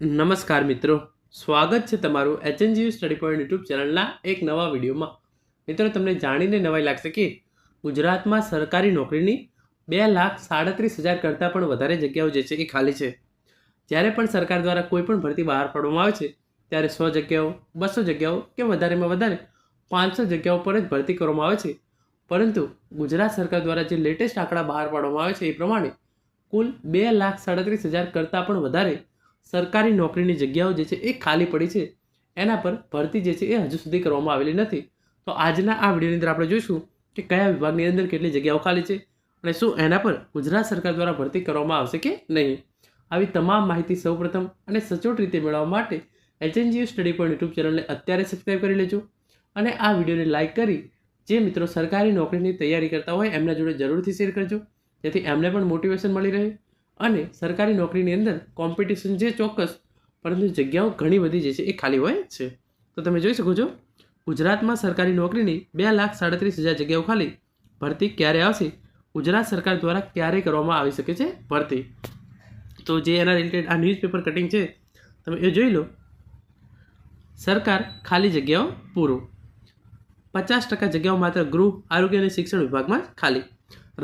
નમસ્કાર મિત્રો. સ્વાગત છે તમારું એચએનજીયુ સ્ટડી પોઈન્ટ યુટ્યુબ ચેનલના એક નવા વિડીયોમાં. મિત્રો, તમને જાણીને નવાઈ લાગશે કે ગુજરાતમાં સરકારી નોકરીની બે લાખ સાડત્રીસ હજાર કરતાં પણ વધારે જગ્યાઓ જે છે એ ખાલી છે. જ્યારે પણ સરકાર દ્વારા કોઈ પણ ભરતી બહાર પાડવામાં આવે છે, ત્યારે સો જગ્યાઓ, બસો જગ્યાઓ કે વધારેમાં વધારે પાંચસો જગ્યાઓ પર જ ભરતી કરવામાં આવે છે. પરંતુ ગુજરાત સરકાર દ્વારા જે લેટેસ્ટ આંકડા બહાર પાડવામાં આવે છે એ પ્રમાણે કુલ બે લાખ સાડત્રીસ હજાર કરતાં પણ વધારે સરકારી નોકરીની જગ્યાઓ જે છે એ ખાલી પડી છે. એના પર ભરતી જે છે એ હજુ સુધી કરવામાં આવેલી નથી. તો આજના આ વિડીયોની અંદર આપણે જોઈશું કે કયા વિભાગની અંદર કેટલી જગ્યાઓ ખાલી છે અને શું એના પર ગુજરાત સરકાર દ્વારા ભરતી કરવામાં આવશે કે નહીં. આવી તમામ માહિતી સૌપ્રથમ અને સચોટ રીતે મેળવવા માટે એચએનજીયુ સ્ટડી પોઈન્ટ યુટ્યુબ ચેનલને અત્યારે સબસ્ક્રાઈબ કરી લેજો અને આ વિડીયોને લાઇક કરી જે મિત્રો સરકારી નોકરીની તૈયારી કરતા હોય એમના જોડે જરૂરથી શેર કરજો. જેથી એમને પણ મોટિવેશન મળી રહે અને સરકારી નોકરીની અંદર કોમ્પિટિશન જે ચોક્કસ, પરંતુ જગ્યાઓ ઘણી બધી જે છે એ ખાલી હોય છે. તો તમે જોઈ શકો છો, ગુજરાતમાં સરકારી નોકરીની બે લાખ સાડત્રીસ હજાર જગ્યાઓ ખાલી, ભરતી ક્યારે આવશે? ગુજરાત સરકાર દ્વારા ક્યારે કરવામાં આવી શકે છે? ભરતી. તો જે એના રિલેટેડ આ ન્યૂઝપેપર કટિંગ છે, તમે એ જોઈ લો. સરકાર ખાલી જગ્યાઓ પૂરું. પચાસ ટકા જગ્યાઓ માત્ર ગૃહ, આરોગ્ય અને શિક્ષણ વિભાગમાં ખાલી.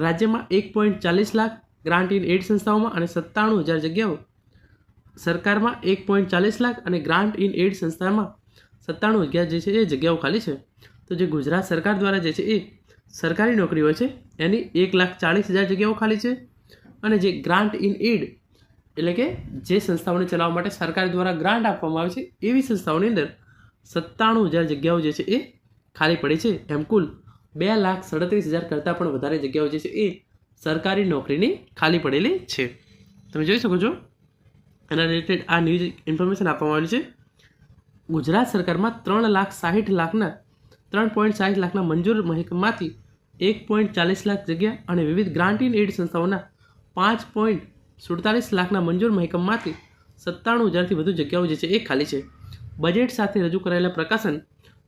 રાજ્યમાં એક પોઈન્ટ ચાલીસ લાખ ગ્રાન્ટ ઇન એડ સંસ્થાઓમાં અને સત્તાણું હજાર જગ્યાઓ સરકારમાં એક પોઈન્ટ ચાલીસ લાખ અને ગ્રાન્ટ ઇન એડ સંસ્થામાં સત્તાણું હજાર જે છે એ જગ્યાઓ ખાલી છે. તો જે ગુજરાત સરકાર દ્વારા જે છે એ સરકારી નોકરી હોય છે, એની એક લાખ ચાળીસ હજાર જગ્યાઓ ખાલી છે અને જે ગ્રાન્ટ ઇન એડ એટલે કે જે સંસ્થાઓને ચલાવવા માટે સરકાર દ્વારા ગ્રાન્ટ આપવામાં આવે છે, એવી સંસ્થાઓની અંદર સત્તાણું હજાર જગ્યાઓ જે છે એ ખાલી પડી છે. એમ કુલ બે લાખ સડત્રીસ હજાર કરતાં પણ વધારે જગ્યાઓ જે છે એ સરકારી નોકરીની ખાલી પડેલી છે. તમે જોઈ શકો છો. એના રિલેટેડ આ ન્યૂઝ ઇન્ફોર્મેશન આપવામાં આવેલી છે. ગુજરાત સરકારમાં ત્રણ લાખ સાહીઠ લાખના, ત્રણ પોઈન્ટ સાહીઠ લાખના મંજૂર મહેકમમાંથી એક પોઈન્ટ ચાલીસ લાખ જગ્યા અને વિવિધ ગ્રાન્ટ ઇન એડ સંસ્થાઓના પાંચ પોઈન્ટ સુડતાલીસ લાખના મંજૂર મહેકમમાંથી સત્તાણું હજારથી વધુ જગ્યાઓ જે છે એ ખાલી છે. બજેટ સાથે રજૂ કરાયેલા પ્રકાશન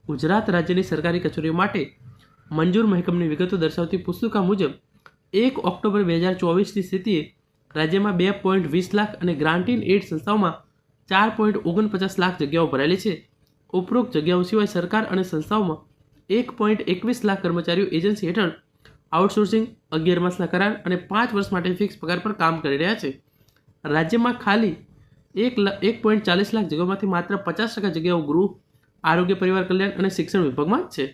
ગુજરાત રાજ્યની સરકારી કચેરીઓ માટે મંજૂર મહેકમની વિગતો દર્શાવતી પુસ્તિકા મુજબ એક ઓક્ટોબર બે હજાર ચોવીસની સ્થિતિએ રાજ્યમાં બે પોઈન્ટ વીસ લાખ અને ગ્રાન્ટીન એઇડ સંસ્થાઓમાં ચાર પોઈન્ટ ઓગણપચાસ લાખ જગ્યાઓ ભરાયેલી છે. ઉપરોક્ત જગ્યાઓ સિવાય સરકાર અને સંસ્થાઓમાં એક પોઈન્ટ એકવીસ લાખ કર્મચારીઓ એજન્સી હેઠળ આઉટસોર્સિંગ, અગિયાર માસના કરાર અને પાંચ વર્ષ માટે ફિક્સ પગાર પર કામ કરી રહ્યા છે. રાજ્યમાં ખાલી એક એક પોઈન્ટ ચાલીસ લાખ જગ્યાઓમાંથી માત્ર પચાસ ટકા જગ્યાઓ ગૃહ, આરોગ્ય પરિવાર કલ્યાણ અને શિક્ષણ વિભાગમાં જ છે.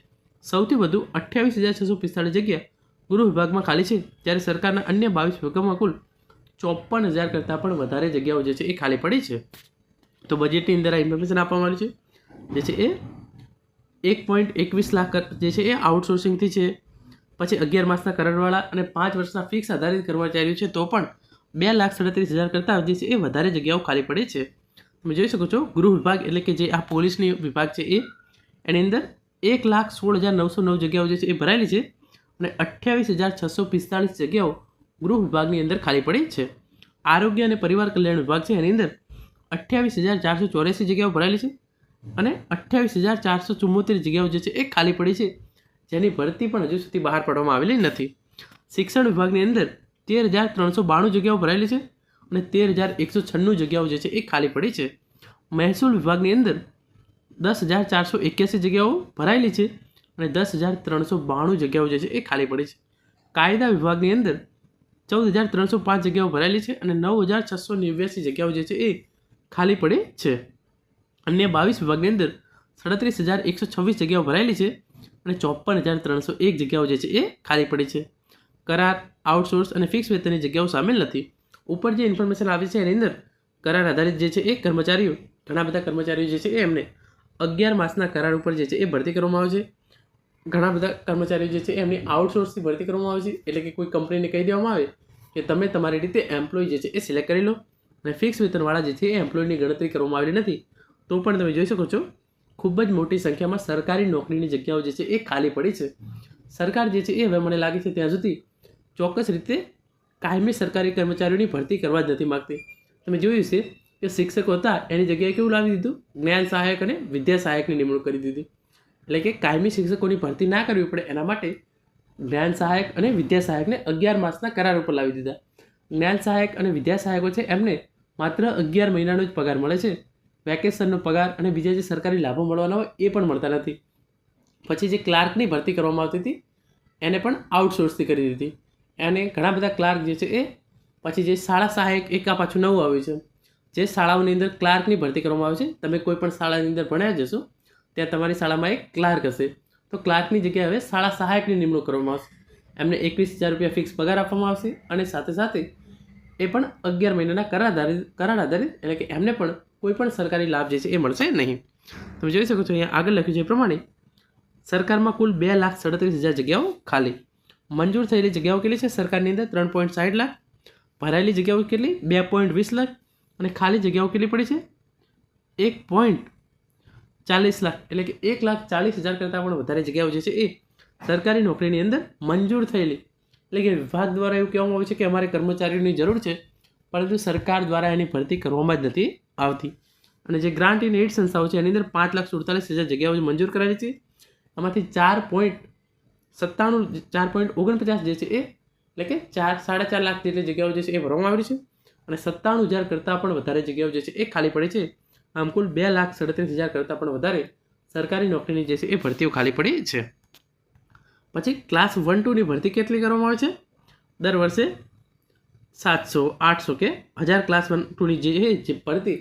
સૌથી વધુ અઠ્યાવીસ હજાર છસો પિસ્તાળીસ જગ્યા ગૃહ વિભાગમાં ખાલી છે જ્યારે સરકારના અન્ય બાવીસ વિભાગોમાં કુલ ચોપન હજાર કરતાં પણ વધારે જગ્યાઓ જે છે એ ખાલી પડી છે. તો બજેટની અંદર આ ઇન્ફોર્મેશન આપવામાં આવી છે. જે છે એ એક પોઈન્ટ એકવીસ લાખ જે છે એ આઉટસોર્સિંગથી છે. પછી અગિયાર માસના કરારવાળા અને પાંચ વર્ષના ફિક્સ આધારિત કર્મચારીઓ છે, તો પણ બે લાખ સાડત્રીસ હજાર કરતાં જે છે એ વધારે જગ્યાઓ ખાલી પડી છે. તમે જોઈ શકો છો, ગૃહ વિભાગ એટલે કે જે આ પોલીસની વિભાગ છે એ, એની અંદર એક લાખ સોળ હજાર નવસો નવ જગ્યાઓ જે છે એ ભરાયેલી છે. અને અઠ્યાવીસ હજાર છસો પિસ્તાળીસ જગ્યાઓ ગૃહ વિભાગની અંદર ખાલી પડી છે. આરોગ્ય અને પરિવાર કલ્યાણ વિભાગ છે, એની અંદર અઠ્યાવીસ હજાર ચારસો ચોર્યાસી જગ્યાઓ ભરાયેલી છે અને અઠ્યાવીસ હજાર ચારસો ચુમ્મોતેર જગ્યાઓ જે છે એ ખાલી પડી છે, જેની ભરતી પણ હજુ સુધી બહાર પાડવામાં આવેલી નથી. શિક્ષણ વિભાગની અંદર તેર હજાર ત્રણસો બાણું જગ્યાઓ ભરાયેલી છે અને તેર હજાર એકસો છન્નું જગ્યાઓ જે છે એ ખાલી પડી છે. મહેસૂલ વિભાગની અંદર દસ હજાર ચારસો એક્યાસી જગ્યાઓ ભરાયેલી છે અને દસ હજાર ત્રણસો બાણું જગ્યાઓ જે છે એ ખાલી પડી છે. કાયદા વિભાગની અંદર ચૌદ હજાર ત્રણસો પાંચ જગ્યાઓ ભરાયેલી છે અને નવ હજાર છસો નેવ્યાસી જગ્યાઓ જે છે એ ખાલી પડી છે. અન્ય બાવીસ વિભાગની અંદર સાડત્રીસ હજાર એકસો છવ્વીસ જગ્યાઓ ભરાયેલી છે અને ચોપન હજાર ત્રણસો એક જગ્યાઓ જે છે એ ખાલી પડી છે. કરાર, આઉટસોર્સ અને ફિક્સ વેતનની જગ્યાઓ સામેલ નથી. ઉપર જે ઇન્ફોર્મેશન આવી છે એની અંદર કરાર આધારિત જે છે એ કર્મચારીઓ, ઘણા બધા કર્મચારીઓ જે છે એ એમને અગિયાર માસના કરાર ઉપર જે છે એ ભરતી કરવામાં આવે છે. ઘણા બધા કર્મચારીઓ જે છે, એમની આઉટસોર્સથી ભરતી કરવામાં આવે છે. એટલે કે કોઈ કંપનીને કહી દેવામાં આવે કે તમે તમારી રીતે એમ્પ્લોય જે છે, એ સિલેક્ટ કરી લો. અને ફિક્સ વેતનવાળા જે છે, એ એમ્પ્લોયની ગણતરી કરવામાં આવેલી નથી. તો પણ તમે જોઈ શકો છો, ખૂબ જ મોટી સંખ્યામાં સરકારી નોકરીની જગ્યાઓ જે છે, એ ખાલી પડી છે. સરકાર જે છે, એ હવે મને લાગે છે, ત્યાં સુધી ચોક્કસ રીતે કાયમી સરકારી કર્મચારીઓની ભરતી કરવા જ નથી માગતી. તમે જોયું છે કે શિક્ષકો હતા, એની જગ્યાએ કેવું લાવી દીધું? જ્ઞાન સહાયક અને વિદ્યા સહાયકની નિમણૂક કરી દીધી. એટલે કે કાયમી શિક્ષકોની ભરતી ના કરવી પડે એના માટે જ્ઞાન સહાયક અને વિદ્યા સહાયકને અગિયાર માસના કરાર ઉપર લાવી દીધા. જ્ઞાન સહાયક અને વિદ્યા સહાયકો છે, એમને માત્ર અગિયાર મહિનાનો જ પગાર મળે છે. વેકેશનનો પગાર અને બીજા જે સરકારી લાભો મળવાના હોય એ પણ મળતા નથી. પછી જે ક્લાર્કની ભરતી કરવામાં આવતી હતી, એને પણ આઉટસોર્સથી કરી દીધી. અને ઘણા બધા ક્લાર્ક જે છે એ પછી જે શાળા સહાયક એક પાછું નવું આવ્યું છે. જે શાળાઓની અંદર ક્લાર્કની ભરતી કરવામાં આવે છે, તમે કોઈ પણ શાળાની અંદર ભણ્યા જશો ત્યાં તમારી શાળામાં એક ક્લાર્ક હશે. તો ક્લાર્કની જગ્યાએ હવે શાળા સહાયકની નિમણૂક કરવામાં આવશે. એમને એકવીસ હજાર રૂપિયા ફિક્સ પગાર આપવામાં આવશે અને સાથે સાથે એ પણ અગિયાર મહિનાના કરાર આધારિત કરાર આધારિત એટલે કે એમને પણ કોઈ પણ સરકારી લાભ જે છે એ મળશે નહીં. તમે જોઈ શકો છો, અહીંયા આગળ લખ્યું છે એ પ્રમાણે, સરકારમાં કુલ બે લાખ સડત્રીસ હજાર જગ્યાઓ ખાલી. મંજૂર થયેલી જગ્યાઓ કેટલી છે? સરકારની અંદર ત્રણ પોઈન્ટ સાઠ લાખ, ભરાયેલી જગ્યાઓ કેટલી? બે પોઈન્ટ વીસ લાખ અને ખાલી જગ્યાઓ કેટલી પડી છે? એક પોઈન્ટ ચાલીસ લાખ. એટલે કે એક લાખ ચાલીસ હજાર કરતાં પણ વધારે જગ્યાઓ જે છે એ સરકારી નોકરીની અંદર મંજૂર થયેલી. એટલે કે વિભાગ દ્વારા એવું કહેવામાં આવે છે કે અમારે કર્મચારીઓની જરૂર છે, પરંતુ સરકાર દ્વારા એની ભરતી કરવામાં જ નથી આવતી. અને જે ગ્રાન્ટ ઇન એડ સંસ્થાઓ છે, એની અંદર પાંચ લાખ સુડતાલીસ હજાર જગ્યાઓ મંજૂર કરાવી છે. એમાંથી ચાર પોઈન્ટ સત્તાણું, ચાર પોઈન્ટ ઓગણપચાસ જે છે એ, એટલે કે ચાર, સાડા ચાર લાખ જેટલી જગ્યાઓ જે છે એ ભરવામાં આવી છે. અને સત્તાણું હજાર કરતાં પણ વધારે જગ્યાઓ જે છે એ ખાલી પડી છે. આમ કુલ બે લાખ સડત્રીસ હજાર કરતાં પણ વધારે સરકારી નોકરીની જે છે એ ભરતીઓ ખાલી પડી છે. પછી ક્લાસ વન ટુની ભરતી કેટલી કરવામાં આવે છે? દર વર્ષે સાતસો, આઠસો કે હજાર ક્લાસ વન ટુની જે જે ભરતી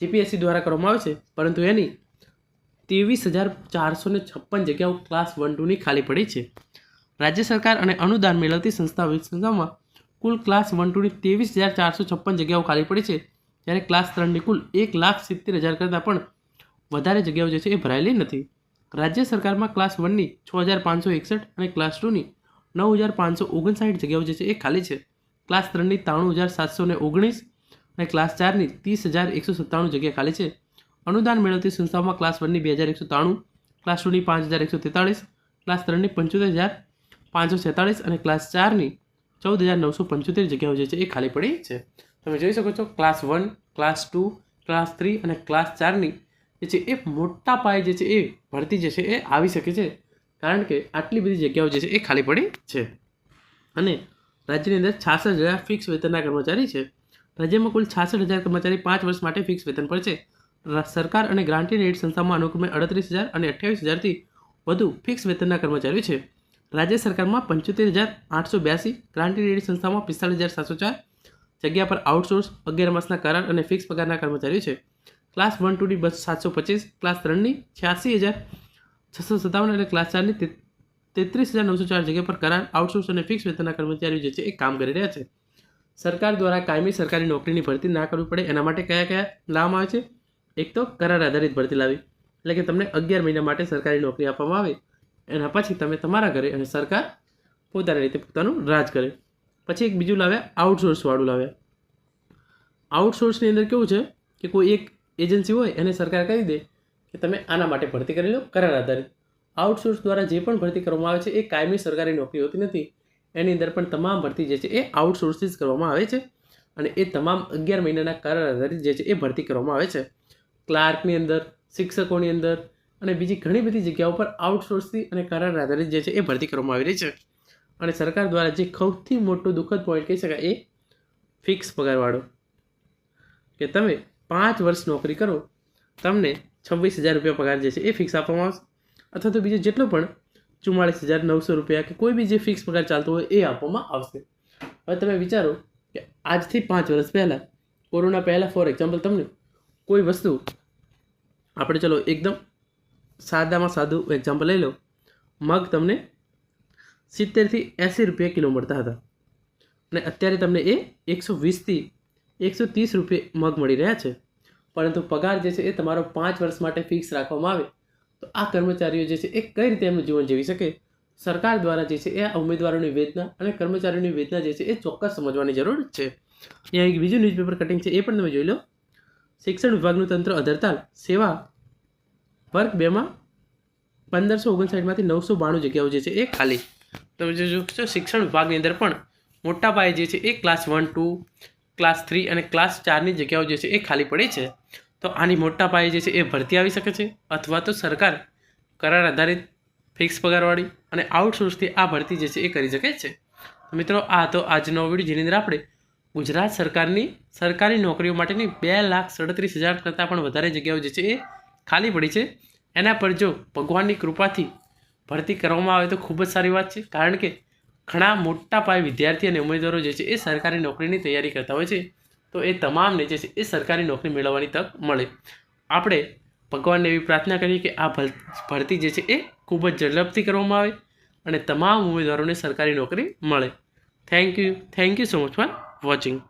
જીપીએસસી દ્વારા કરવામાં આવે છે. પરંતુ એની ત્રેવીસ હજાર ચારસો ને છપ્પન જગ્યાઓ ક્લાસ વન ટુની ખાલી પડી છે. રાજ્ય સરકાર અને અનુદાન મેળવતી સંસ્થાઓ સંસ્થામાં કુલ ક્લાસ વન ટુની ત્રેવીસ હજાર ચારસો છપ્પન જગ્યાઓ ખાલી પડી છે. જ્યારે ક્લાસ ત્રણની કુલ એક લાખ સિત્તેર હજાર કરતાં પણ વધારે જગ્યાઓ જે છે એ ભરાયેલી નથી. રાજ્ય સરકારમાં ક્લાસ વનની છ હજાર પાંચસો એકસઠ અને ક્લાસ ટુની નવ હજાર પાંચસો ઓગણસાઠ જગ્યાઓ જે છે એ ખાલી છે. ક્લાસ ત્રણની ત્રાણું હજાર સાતસો ને ઓગણીસ અને ક્લાસ ચારની ત્રીસ હજાર એકસો સત્તાણું જગ્યા ખાલી છે. અનુદાન મેળવતી સંસ્થાઓમાં ક્લાસ વનની બે હજાર એકસો ત્રાણું ક્લાસ ટુની પાંચ હજાર એકસો તેતાળીસ ક્લાસ ત્રણની પંચોતેર હજાર પાંચસો છેતાળીસ અને ક્લાસ ચારની ચૌદ હજાર નવસો પંચોતેર જગ્યાઓ જે છે એ ખાલી પડી છે. તમે જોઈ શકો છો class one class two class three અને ક્લાસ ચારની જે છે એ મોટા પાયે જે છે એ ભરતી જે છે એ આવી શકે છે. કારણ કે આટલી બધી જગ્યાઓ જે છે એ ખાલી પડી છે. અને રાજ્યની અંદર છાસઠ હજાર ફિક્સ વેતનના કર્મચારી છે. રાજ્યમાં કુલ છાસઠ હજાર કર્મચારી પાંચ વર્ષ માટે ફિક્સ વેતન પર છે. સરકાર અને ગ્રાન્ટેડ એડ સંસ્થામાં અનુક્રમે અડત્રીસ હજાર અને અઠ્યાવીસ હજારથી વધુ ફિક્સ વેતનના કર્મચારીઓ છે. રાજ્ય સરકારમાં પંચોતેર હજાર આઠસો બ્યાસી ગ્રાન્ટેડ એડ સંસ્થામાં પિસ્તાળીસ હજાર સાતસો ચાર જગ્યા પર આઉટસોર્સ અગિયાર માસના કરાર અને ફિક્સ પગારના કર્મચારીઓ છે. ક્લાસ વન ટુની બસ સાતસો પચીસ ક્લાસ ત્રણની છ્યાસી હજાર છસો સત્તાવન અને ક્લાસ ચારની તેત્રીસ હજાર નવસો ચાર જગ્યા પર કરાર આઉટસોર્સ અને ફિક્સ વેતનના કર્મચારીઓ જે છે એ કામ કરી રહ્યા છે. સરકાર દ્વારા કાયમી સરકારી નોકરીની ભરતી ના કરવી પડે એના માટે કયા કયા લાવવામાં આવે છે? એક તો કરાર આધારિત ભરતી લાવી, એટલે કે તમને અગિયાર મહિના માટે સરકારી નોકરી આપવામાં આવે. એના પછી તમે તમારા ઘરે અને સરકાર પોતાની રીતે પોતાનું રાજ કરે. પછી એક બીજું લાવ્યા આઉટસોર્સવાળું લાવ્યા આઉટસોર્સની અંદર કેવું છે કે કોઈ એક એજન્સી હોય એને સરકાર કહી દે કે તમે આના માટે ભરતી કરી લો કરાર આધારિત. આઉટસોર્સ દ્વારા જે પણ ભરતી કરવામાં આવે છે, એ કાયમી સરકારી નોકરી હોતી નથી. એની અંદર પણ તમામ ભરતી જે છે, એ આઉટસોર્સથી જ કરવામાં આવે છે અને એ તમામ અગિયાર મહિનાના કરાર આધારિત જે છે, એ ભરતી કરવામાં આવે છે. ક્લાર્કની અંદર, શિક્ષકોની અંદર અને બીજી ઘણી બધી જગ્યાઓ પર આઉટસોર્સથી અને કરાર આધારિત જે છે, એ ભરતી કરવામાં આવી રહી છે. અને સરકાર દ્વારા જે સૌથી મોટું દુઃખદ પોઈન્ટ કહી શકાય એ ફિક્સ પગારવાળો. કે તમે પાંચ વર્ષ નોકરી કરો, તમને છવ્વીસ હજાર રૂપિયા પગાર જે છે એ ફિક્સ આપવામાં આવશે. અથવા તો બીજો જેટલો પણ ચુમ્માળીસ હજાર નવસો રૂપિયા કે કોઈ બી જે ફિક્સ પગાર ચાલતો હોય એ આપવામાં આવશે. હવે તમે વિચારો કે આજથી પાંચ વર્ષ પહેલાં, કોરોના પહેલાં ફોર એક્ઝામ્પલ તમને કોઈ વસ્તુ, આપણે ચલો એકદમ સાદામાં સાદું એક્ઝામ્પલ લઈ લો. મગ તમને સિત્તેરથી એંસી રૂપિયા કિલો મળતા હતા. અને અત્યારે તમને એ એકસો વીસથી એકસો ત્રીસ રૂપિયે મગ મળી રહ્યા છે. પરંતુ પગાર જે છે એ તમારો પાંચ વર્ષ માટે ફિક્સ રાખવામાં આવે. તો આ કર્મચારીઓ જે છે એ કઈ રીતે એમનું જીવન જીવી શકે? સરકાર દ્વારા જે છે એ આ ઉમેદવારોની વેદના અને કર્મચારીઓની વેદના જે છે એ ચોક્કસ સમજવાની જરૂર છે. અહીંયા એક બીજું ન્યૂઝપેપર કટિંગ છે, એ પણ તમે જોઈ લો. શિક્ષણ વિભાગનું તંત્ર અધરતાલ સેવા વર્ગ બેમાં પંદરસો ઓગણસાઠમાંથી નવસો બાણું જગ્યાઓ જે છે એ ખાલી. તમે જો છો, શિક્ષણ વિભાગની અંદર પણ મોટા પાયે જે છે એ class one two class three અને ક્લાસ ચારની જગ્યાઓ જે છે એ ખાલી પડી છે. તો આની મોટા પાયે જે છે એ ભરતી આવી શકે છે અથવા તો સરકાર કરાર આધારિત ફિક્સ પગારવાળી અને આઉટસોર્સથી આ ભરતી જે છે એ કરી શકે છે. તો મિત્રો, આ હતો આજનો વીડિયો જેની અંદર આપણે ગુજરાત સરકારની સરકારી નોકરીઓ માટેની બે લાખ સડત્રીસ હજાર કરતાં પણ વધારે જગ્યાઓ જે છે એ ખાલી પડી છે. એના પર જો ભગવાનની કૃપાથી ભરતી કરવામાં આવે તો ખૂબ જ સારી વાત છે. કારણ કે ઘણા મોટા પાયે વિદ્યાર્થી અને ઉમેદવારો જે છે એ સરકારી નોકરીની તૈયારી કરતા હોય છે. તો એ તમામને જે છે એ સરકારી નોકરી મેળવવાની તક મળે. આપણે ભગવાનને એવી પ્રાર્થના કરીએ કે આ ભર- ભરતી જે છે એ ખૂબ જ ઝડપથી કરવામાં આવે અને તમામ ઉમેદવારોને સરકારી નોકરી મળે. Thank you thank you so much for watching